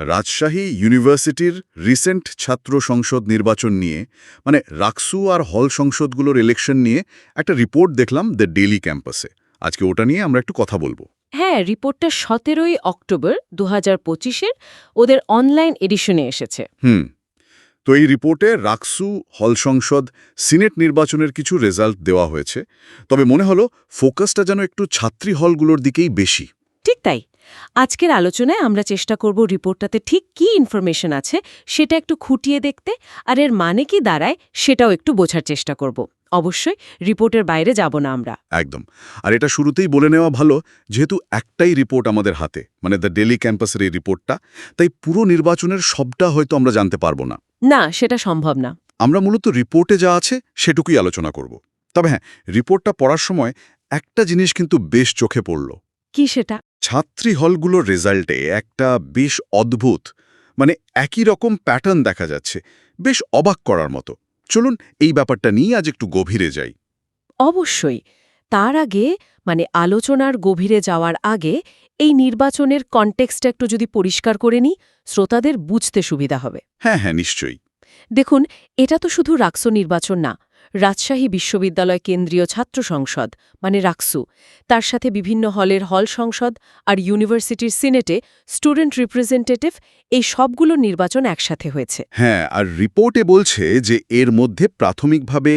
রাজশাহী ইউনিভার্সিটির রিসেন্ট ছাত্র সংসদ নির্বাচন নিয়ে মানে রাকসু আর হল সংসদগুলোর ইলেকশন নিয়ে একটা রিপোর্ট দেখলাম দ্য ডেলি ক্যাম্পাসে আজকে ওটা নিয়ে আমরা একটু কথা বলব। হ্যাঁ রিপোর্টটা সতেরোই অক্টোবর দু হাজার পঁচিশের ওদের অনলাইন এডিশনে এসেছে। হুম। তো এই রিপোর্টে রাকসু হল সংসদ সিনেট নির্বাচনের কিছু রেজাল্ট দেওয়া হয়েছে। তবে মনে হলো ফোকাসটা যেন একটু ছাত্রী হলগুলোর দিকেই বেশি। ঠিক তাই। আজকের আলোচনায় আমরা চেষ্টা করব রিপোর্টটাতে ঠিক কি ইনফরমেশন আছে সেটা একটু খুঁটিয়ে দেখতে আর এর মানে কি দাঁড়ায় সেটাও একটু বোঝার চেষ্টা করব। অবশ্যই রিপোর্টের বাইরে যাব না আমরা। একদম। আর এটা শুরুতেই বলে নেওয়া ভালো যেহেতু একটাই রিপোর্ট আমাদের হাতে মানে দ্য ডেলি ক্যাম্পাসের এই রিপোর্টটা তাই পুরো নির্বাচনের সবটা হয়তো আমরা জানতে পারব না। না সেটা সম্ভব না। আমরা মূলত রিপোর্টে যা আছে সেটুকুই আলোচনা করব। তবে হ্যাঁ রিপোর্টটা পড়ার সময় একটা জিনিস কিন্তু বেশ চোখে পড়ল। কি সেটা? ছাত্রী হলগুলোর রেজাল্টে একটা বেশ অদ্ভুত মানে একই রকম প্যাটার্ন দেখা যাচ্ছে বেশ অবাক করার মতো। চলুন এই ব্যাপারটা নিয়ে আজ একটু গভীরে যাই। অবশ্যই। তার আগে মানে আলোচনার গভীরে যাওয়ার আগে এই নির্বাচনের কনটেক্সটা একটু যদি পরিষ্কার করে নিই শ্রোতাদের বুঝতে সুবিধা হবে। হ্যাঁ হ্যাঁ নিশ্চয়ই। দেখুন এটা তো শুধু রাক্সো নির্বাচন না রাজশাহী বিশ্ববিদ্যালয় কেন্দ্রীয় ছাত্র সংসদ মানে রাকসু। তার সাথে বিভিন্ন হলের হল সংসদ আর ইউনিভার্সিটির সিনেটে স্টুডেন্ট রিপ্রেজেন্টেটিভ এই সবগুলো নির্বাচন একসাথে হয়েছে। হ্যাঁ আর রিপোর্টে বলছে যে এর মধ্যে প্রাথমিকভাবে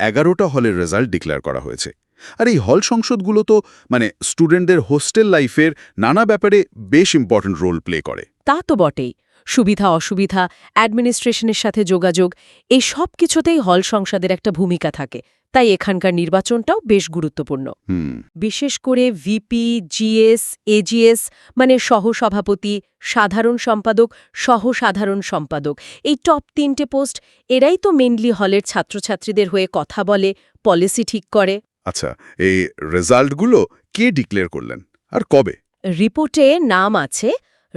এগারোটা হলের রেজাল্ট ডিক্লেয়ার করা হয়েছে। আর এই হল সংসদগুলো তো মানে স্টুডেন্টদের হোস্টেল লাইফের নানা ব্যাপারে বেশ ইম্পর্ট্যান্ট রোল প্লে করে। তা তো বটেই। সুবিধা অসুবিধা অ্যাডমিনিস্ট্রেশনের সাথে যোগাযোগ এই সব কিছুতেই হল সংসদের একটা ভূমিকা থাকে। তাই এখানকার নির্বাচনটাও বেশ গুরুত্বপূর্ণ। বিশেষ করে ভিপি জিএস এজিএস মানে সহসভাপতি সাধারণ সম্পাদক সহসাধারণ সম্পাদক এই টপ তিনটে পোস্ট এরাই তো মেনলি হলের ছাত্রছাত্রীদের হয়ে কথা বলে পলিসি ঠিক করে। আচ্ছা এই রেজাল্টগুলো কে ডিক্লেয়ার করলেন? আর কবে? রিপোর্টে নাম আছে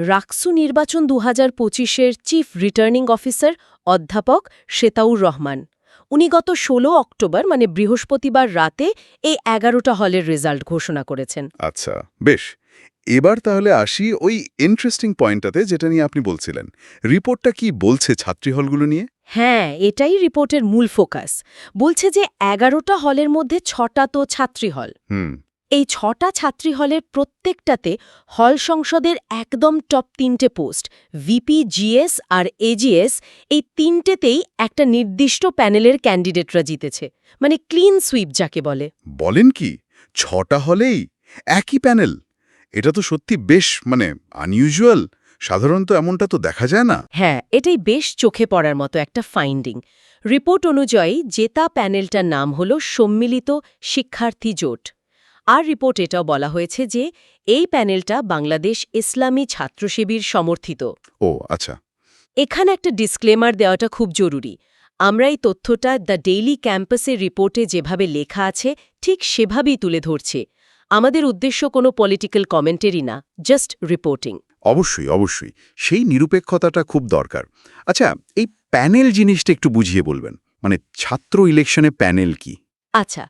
রাকসু নির্বাচন দু হাজার পঁচিশের চিফ রিটার্নিং অফিসার অধ্যাপক শেতাউর রহমান। উনি গত ১৬ অক্টোবর মানে বৃহস্পতিবার রাতে এই এগারোটা হলের রেজাল্ট ঘোষণা করেছেন। আচ্ছা বেশ। এবার তাহলে আসি ওই ইন্টারেস্টিং পয়েন্টটাতে যেটা নিয়ে আপনি বলছিলেন। রিপোর্টটা কি বলছে ছাত্রী হলগুলো নিয়ে? হ্যাঁ এটাই রিপোর্টের মূল ফোকাস। বলছে যে এগারোটা হলের মধ্যে ছটা তো ছাত্রী হল। হুম। এই ছটা ছাত্রী হলের প্রত্যেকটাতে হল সংসদের একদম টপ তিনটে পোস্ট ভিপি জিএস আর এজিএস এই তিনটেতেই একটা নির্দিষ্ট প্যানেলের ক্যান্ডিডেটরা জিতেছে। মানে ক্লিন সুইপ যাকে বলে। বলেন কি ছটা হলেই একই প্যানেল? এটা তো সত্যি বেশ মানে আনইউজুয়াল সাধারণত এমনটা তো দেখা যায় না। হ্যাঁ এটাই বেশ চোখে পড়ার মতো একটা ফাইন্ডিং রিপোর্ট অনুযায়ী জেতা প্যানেলটার নাম হল সম্মিলিত শিক্ষার্থী জোট। আর রিপোর্ট এটাও বলা হয়েছে যে এই প্যানেলটা বাংলাদেশ ইসলামী ছাত্র শিবির সমর্থিত। ও আচ্ছা। এখানে একটা ডিসক্লেমার দেওয়াটা খুব জরুরি। আমরা এই তথ্যটা দ্য ডেইলি ক্যাম্পাসের রিপোর্টে যেভাবে লেখা আছে ঠিক সেভাবেই তুলে ধরছে। আমাদের উদ্দেশ্য কোনো পলিটিক্যাল কমেন্টেরই না জাস্ট রিপোর্টিং অবশ্যই অবশ্যই। সেই নিরপেক্ষতাটা খুব দরকার। আচ্ছা এই প্যানেল জিনিসটা একটু বুঝিয়ে বলবেন। মানে ছাত্র ইলেকশনে প্যানেল কি? আচ্ছা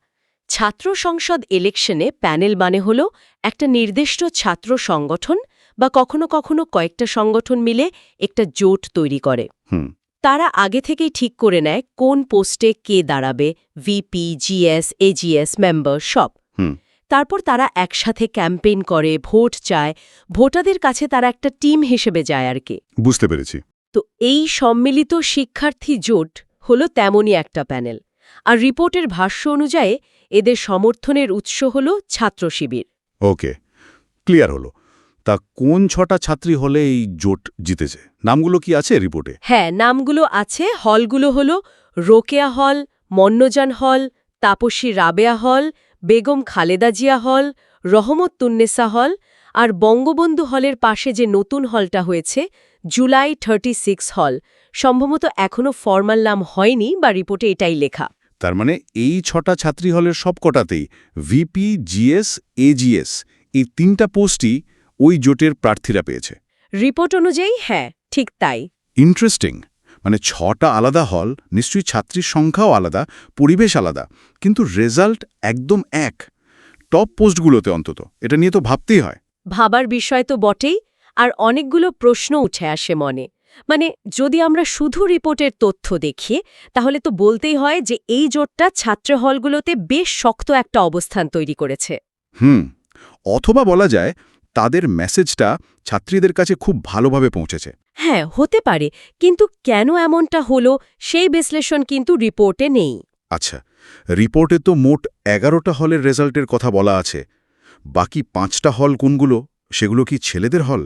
ছাত্র সংসদ ইলেকশনে প্যানেল মানে হল একটা নির্দিষ্ট ছাত্র সংগঠন বা কখনো কখনো কয়েকটা সংগঠন মিলে একটা জোট তৈরি করে। হুম। তারা আগে থেকেই ঠিক করে নেয় কোন পোস্টে কে দাঁড়াবে ভিপি জিএস এজিএস মেম্বার সব। হুম। তারপর তারা একসাথে ক্যাম্পেইন করে ভোট চায়। ভোটারদের কাছে তারা একটা টিম হিসেবে যায় আর কি। বুঝতে পেরেছি। তো এই সম্মিলিত শিক্ষার্থী জোট হল তেমনই একটা প্যানেল আর রিপোর্টের ভাষ্য অনুযায়ী এদের সমর্থনের উৎস হল ছাত্র শিবির। ওকে ক্লিয়ার হলো। তা কোন ছটা ছাত্রী হলে এই জোট জিতেছে? নামগুলো কি আছে রিপোর্টে? হ্যাঁ নামগুলো আছে। হলগুলো হল রোকেয়া হল মন্নজান হল তাপসী রাবেয়া হল বেগম খালেদা জিয়া হল রহমতুন্নেসা হল আর বঙ্গবন্ধু হলের পাশে যে নতুন হলটা হয়েছে জুলাই থার্টি সিক্স হল। সম্ভবত এখনও ফর্মাল নাম হয়নি বা রিপোর্টে এটাই লেখা। তার মানে এই ছটা ছাত্রী হলের সবকটাতেই ভিপি জিএস এজিএস এই তিনটা পোস্টই ওই জোটের প্রার্থীরা পেয়েছে। রিপোর্ট অনুযায়ী হ্যাঁ ঠিক তাই। ইন্টারেস্টিং। মানে ছটা আলাদা হল নিশ্চয়ই ছাত্রীর সংখ্যাও আলাদা পরিবেশ আলাদা কিন্তু রেজাল্ট একদম এক। টপ পোস্টগুলোতে অন্তত এটা নিয়ে তো ভাবতেই হয়। ভাবার বিষয় তো বটেই আর অনেকগুলো প্রশ্ন উঠে আসে মনে। মানে যদি আমরা শুধু রিপোর্টের তথ্য দেখি তাহলে তো বলতেই হয় যে এই জোটটা ছাত্র হলগুলোতে বেশ শক্ত একটা অবস্থান তৈরি করেছে। হুম অথবা বলা যায় তাদের মেসেজটা ছাত্রীদের কাছে খুব ভালোভাবে পৌঁছেছে। হ্যাঁ হতে পারে কিন্তু কেন এমনটা হলো সেই বিশ্লেষণ কিন্তু রিপোর্টে নেই। আচ্ছা রিপোর্টে তো মোট এগারোটা হলের রেজাল্টের কথা বলা আছে। বাকি পাঁচটা হল কোনগুলো? সেগুলো কি ছেলেদের হল?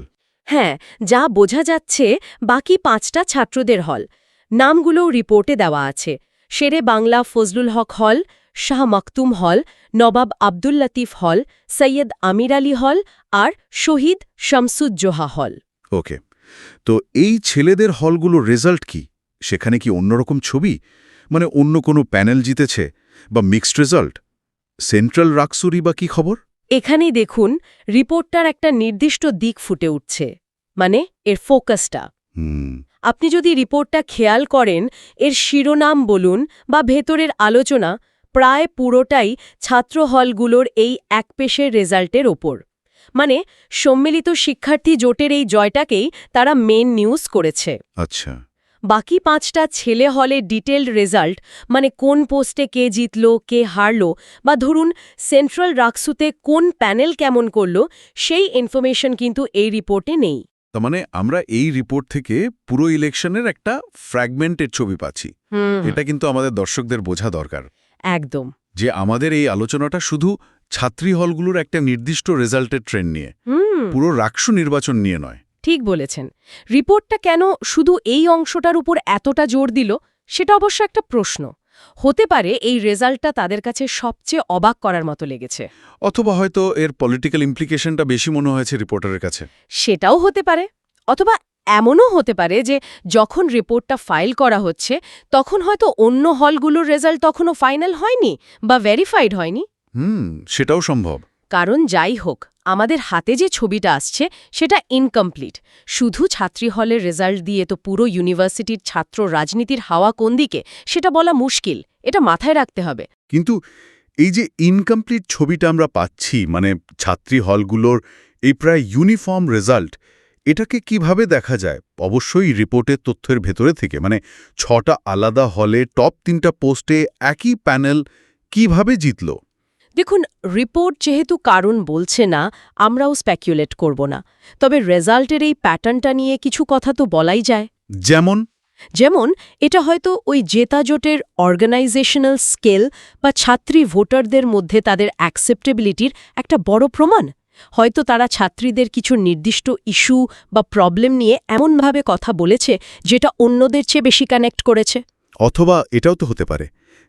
হ্যাঁ যা বোঝা যাচ্ছে বাকি পাঁচটা ছাত্রদের হল। নামগুলোও রিপোর্টে দেওয়া আছে। শেরে বাংলা ফজলুল হক হল, শাহ মখতুম হল, নবাব আব্দুল লতিফ হল, সৈয়দ আমির আলী হল আর শহীদ শামসুজ্জোহা হল। ওকে, তো এই ছেলেদের হলগুলোর রেজাল্ট কি? সেখানে কি অন্যরকম ছবি? মানে অন্য কোনো প্যানেল জিতেছে? বা মিক্সড রেজাল্ট? সেন্ট্রাল রাকসুরি বা কি খবর? এখানেই দেখুন রিপোর্টটার একটা নির্দিষ্ট দিক ফুটে উঠছে মানে এর ফোকাসটা। আপনি যদি রিপোর্টটা খেয়াল করেন এর শিরোনাম বলুন বা ভেতরের আলোচনা প্রায় পুরোটাই ছাত্র হলগুলোর এই একপেশের রেজাল্টের ওপর। মানে সম্মিলিত শিক্ষার্থী জোটের এই জয়টাকেই তারা মেন নিউজ করেছে। আচ্ছা। বাকি পাঁচটা ছেলে হলে ডিটেলড রেজাল্ট মানে কোন পোস্টে কে জিতল কে হারল বা ধরুন সেন্ট্রাল রাকসুতে কোন প্যানেল কেমন করল সেই ইনফরমেশন কিন্তু এই রিপোর্টে নেই। তার মানে আমরা এই রিপোর্ট থেকে পুরো ইলেকশনের একটা ফ্র্যাগমেন্টের ছবি পাচ্ছি। এটা কিন্তু আমাদের দর্শকদের বোঝা দরকার। একদম। যে আমাদের এই আলোচনাটা শুধু ছাত্রী হলগুলোর একটা নির্দিষ্ট রেজাল্টের ট্রেন্ড নিয়ে। পুরো রাকসু নির্বাচন নিয়ে নয়। ঠিক বলেছেন। রিপোর্টটা কেন শুধু এই অংশটার উপর এতটা জোর দিল সেটা অবশ্য একটা প্রশ্ন। হতে পারে এই রেজাল্টটা তাদের কাছে সবচেয়ে অবাক করার মতো লেগেছে। অথবা হয়তো এর পলিটিক্যাল ইমপ্লিকেশনটা বেশি মনে হয়েছে রিপোর্টারের কাছে। সেটাও হতে পারে অথবা এমনও হতে পারে যে যখন রিপোর্টটা ফাইল করা হচ্ছে তখন হয়তো অন্য হলগুলোর রেজাল্ট তখনও ফাইনাল হয়নি বা ভেরিফাইড হয়নি। হুম সেটাও সম্ভব। কারণ যাই হোক, আমাদের হাতে যে ছবিটা আসছে সেটা ইনকমপ্লিট শুধু ছাত্রী হলের রেজাল্ট দিয়ে তো পুরো ইউনিভার্সিটির ছাত্র রাজনীতির হাওয়া কোন দিকে, সেটা বলা মুশকিল। এটা মাথায় রাখতে হবে। কিন্তু এই যে ইনকমপ্লিট ছবিটা আমরা পাচ্ছি মানে ছাত্রী হলগুলোর এই প্রায় ইউনিফর্ম রেজাল্ট এটাকে কীভাবে দেখা যায়? অবশ্যই রিপোর্টের তথ্যের ভেতরে থেকে মানে ছটা আলাদা হলে টপ তিনটা পোস্টে একই প্যানেল কীভাবে জিতল? দেখুন রিপোর্ট যেহেতু কারণ বলছে না আমরাও স্প্যাকুলেট করব না। তবে রেজাল্টের এই প্যাটার্নটা নিয়ে কিছু কথা তো বলাই যায়। যেমন? যেমন এটা হয়তো ওই জেতা জোটের অর্গানাইজেশনাল স্কেল বা ছাত্রী ভোটারদের মধ্যে তাদের অ্যাকসেপ্টেবিলিটির একটা বড় প্রমাণ। হয়তো তারা ছাত্রীদের কিছু নির্দিষ্ট ইস্যু বা প্রবলেম নিয়ে এমনভাবে কথা বলেছে যেটা অন্যদের চেয়ে বেশি কানেক্ট করেছে। অথবা এটাও তো হতে পারে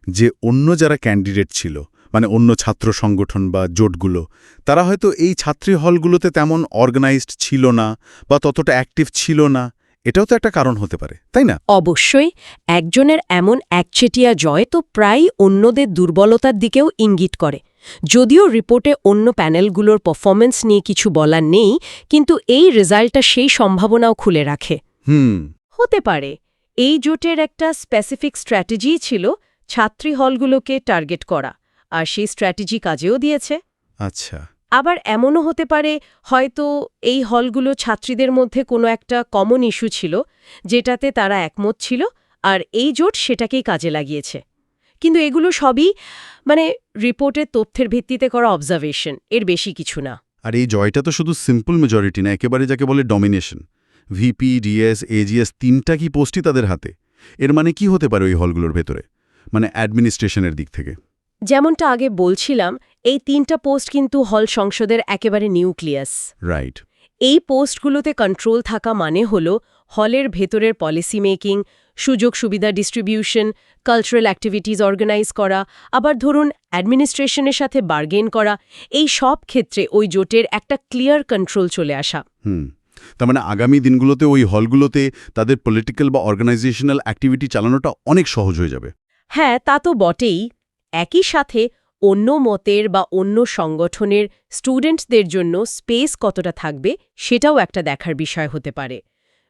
যে অন্য যারা ক্যান্ডিডেট ছিল মানে অন্য ছাত্র সংগঠন বা জোটগুলো তারা হয়তো এই ছাত্রী হলগুলোতে তেমন অর্গানাইজড ছিল না বা ততটা অ্যাক্টিভ ছিল না। এটাও তো একটা কারণ হতে পারে তাই না? অবশ্যই একজনের এমন একচেটিয়া জয় তো প্রায় অন্যদের দুর্বলতার দিকেও ইঙ্গিত করে। যদিও রিপোর্টে অন্য প্যানেলগুলোর পারফরমেন্স নিয়ে কিছু বলার নেই কিন্তু এই রেজাল্টটা সেই সম্ভাবনাও খুলে রাখে। হুম। হতে পারে এই জোটের একটা স্পেসিফিক স্ট্র্যাটেজি ছিল ছাত্রী হলগুলোকে টার্গেট করা। আর সেই স্ট্র্যাটেজি কাজেও দিয়েছে। আচ্ছা। আবার এমনও হতে পারে হয়তো এই হলগুলো ছাত্রীদের মধ্যে কোনো একটা কমন ইস্যু ছিল যেটাতে তারা একমত ছিল আর এই জোট সেটাকেই কাজে লাগিয়েছে। কিন্তু এগুলো সবই মানে রিপোর্টের তথ্যের ভিত্তিতে করা অবজারভেশন এর বেশি কিছু না। আর এই জয়টা তো শুধু সিম্পল মেজরিটি না একেবারে যাকে বলে ডমিনেশন ভিপি ডিএস এজিএস তিনটা কি পোস্টই তাদের হাতে? এর মানে কি হতে পারে ওই হলগুলোর ভেতরে? মানে অ্যাডমিনিস্ট্রেশনের দিক থেকে। যেমনটা আগে বলছিলাম এই তিনটা পোস্ট কিন্তু হল সংসদের একেবারে নিউক্লিয়াস। রাইট এই পোস্টগুলোতে কন্ট্রোল থাকা মানে হল হলের ভেতরের পলিসি মেকিং সুযোগ সুবিধা ডিস্ট্রিবিউশন কালচারাল অ্যাক্টিভিটিজ অর্গানাইজ করা আবার ধরুন অ্যাডমিনিস্ট্রেশনের সাথে বার্গেন করা এই সব ক্ষেত্রে ওই জোটের একটা ক্লিয়ার কন্ট্রোল চলে আসা। হুম। তার মানে আগামী দিনগুলোতে ওই হলগুলোতে তাদের পলিটিক্যাল বা অর্গানাইজেশনাল অ্যাক্টিভিটি চালানোটা অনেক সহজ হয়ে যাবে। হ্যাঁ তা তো বটেই একই সাথে অন্য মতের বা অন্য সংগঠনের স্টুডেন্টসদের জন্য স্পেস কতটা থাকবে সেটাও একটা দেখার বিষয় হতে পারে।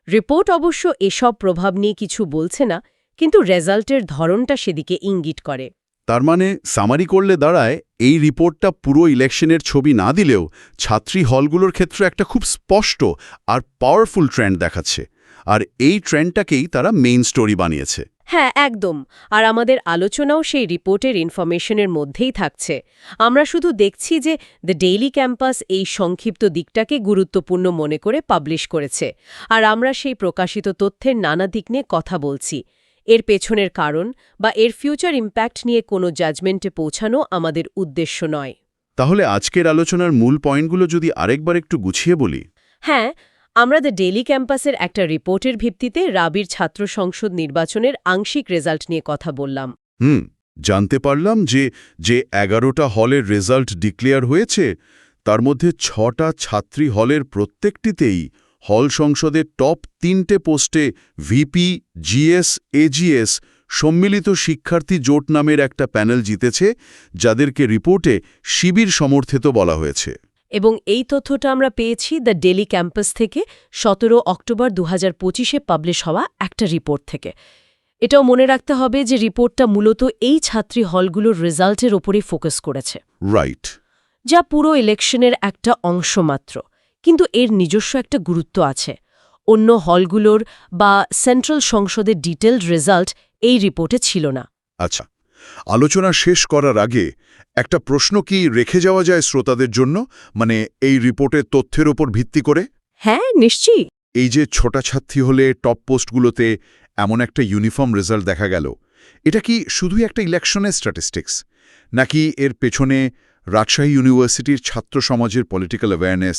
রিপোর্ট অবশ্য এসব প্রভাব নিয়ে কিছু বলছে না, কিন্তু রেজাল্টের ধরনটা সেদিকে ইঙ্গিত করে। তার মানে সামারি করলে দাঁড়ায় এই রিপোর্টটা পুরো ইলেকশনের ছবি না দিলেও ছাত্রী হলগুলোর ক্ষেত্রে একটা খুব স্পষ্ট আর পাওয়ারফুল ট্রেন্ড দেখাচ্ছে। আর এই ট্রেন্ডটাকেই তারা মেইন স্টোরি বানিয়েছে। হ্যাঁ একদম। আর আমাদের আলোচনাও সেই রিপোর্টের ইনফরমেশনের মধ্যেই থাকছে। আমরা শুধু দেখছি যে দ্য ডেইলি ক্যাম্পাস এই সংক্ষিপ্ত দিকটাকে গুরুত্বপূর্ণ মনে করে পাবলিশ করেছে। আর আমরা সেই প্রকাশিত তথ্যের নানা দিক নিয়ে কথা বলছি। এর পেছনের কারণ বা এর ফিউচার ইম্প্যাক্ট নিয়ে কোনো জাজমেন্টে পৌঁছানো আমাদের উদ্দেশ্য নয়। তাহলে আজকের আলোচনার মূল পয়েন্টগুলো যদি আরেকবার একটু গুছিয়ে বলি? হ্যাঁ আমরা দ্য ডেইলি ক্যাম্পাসের একটা রিপোর্টের ভিত্তিতে রাবির ছাত্র সংসদ নির্বাচনের আংশিক রেজাল্ট নিয়ে কথা বললাম। হুম, জানতে পারলাম যে যে এগারোটা হলের রেজাল্ট ডিক্লেয়ার হয়েছে, তার মধ্যে ছটা ছাত্রী হলের প্রত্যেকটিতেই হল সংসদের টপ তিনটে পোস্টে ভিপি, জিএস, এজিএস সম্মিলিত শিক্ষার্থী জোট নামের একটা প্যানেল জিতেছে, যাদেরকে রিপোর্টে শিবির সমর্থিত বলা হয়েছে। এবং এই তথ্যটা আমরা পেয়েছি দ্য ডেলি ক্যাম্পাস থেকে সতেরো অক্টোবর দু হাজার পঁচিশে পাবলিশ হওয়া একটা রিপোর্ট থেকে। এটাও মনে রাখতে হবে যে রিপোর্টটা মূলত এই ছাত্রী হলগুলোর রেজাল্টের ওপরেই ফোকাস করেছে। রাইট যা পুরো ইলেকশনের একটা অংশ মাত্র কিন্তু এর নিজস্ব একটা গুরুত্ব আছে। অন্য হলগুলোর বা সেন্ট্রাল সংসদের ডিটেলড রেজাল্ট এই রিপোর্টে ছিল না। আচ্ছা। আলোচনা শেষ করার আগে একটা প্রশ্ন কি রেখে যাওয়া যায় শ্রোতাদের জন্য? মানে এই রিপোর্টের তথ্যের ওপর ভিত্তি করে? হ্যাঁ নিশ্চয়ই। এই যে ছোটা ছাত্রী হলে টপ পোস্টগুলোতে এমন একটা ইউনিফর্ম রেজাল্ট দেখা গেল এটা কি শুধুই একটা ইলেকশনের স্ট্যাটিস্টিক্স নাকি এর পেছনে রাজশাহী ইউনিভার্সিটির ছাত্র সমাজের পলিটিক্যাল অ্যাওয়ারনেস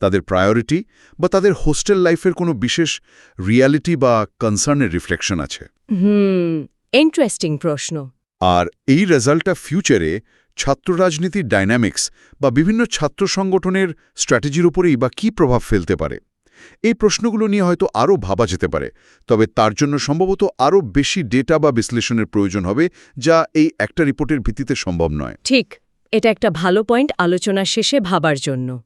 তাদের প্রায়োরিটি বা তাদের হোস্টেল লাইফের কোনো বিশেষ রিয়ালিটি বা কনসার্নের রিফ্লেকশন আছে? হুম ইন্টারেস্টিং প্রশ্ন। আর এই রেজাল্টটা ফিউচারে ছাত্র রাজনীতির ডাইনামিক্স বা বিভিন্ন ছাত্র সংগঠনের স্ট্র্যাটেজির উপরেই বা কী প্রভাব ফেলতে পারে? এই প্রশ্নগুলো নিয়ে হয়তো আরও ভাবা যেতে পারে, তবে তার জন্য সম্ভবত আরও বেশি ডেটা বা বিশ্লেষণের প্রয়োজন হবে, যা এই একটা রিপোর্টের ভিত্তিতে সম্ভব নয়। ঠিক, এটা একটা ভালো পয়েন্ট আলোচনা শেষে ভাবার জন্য।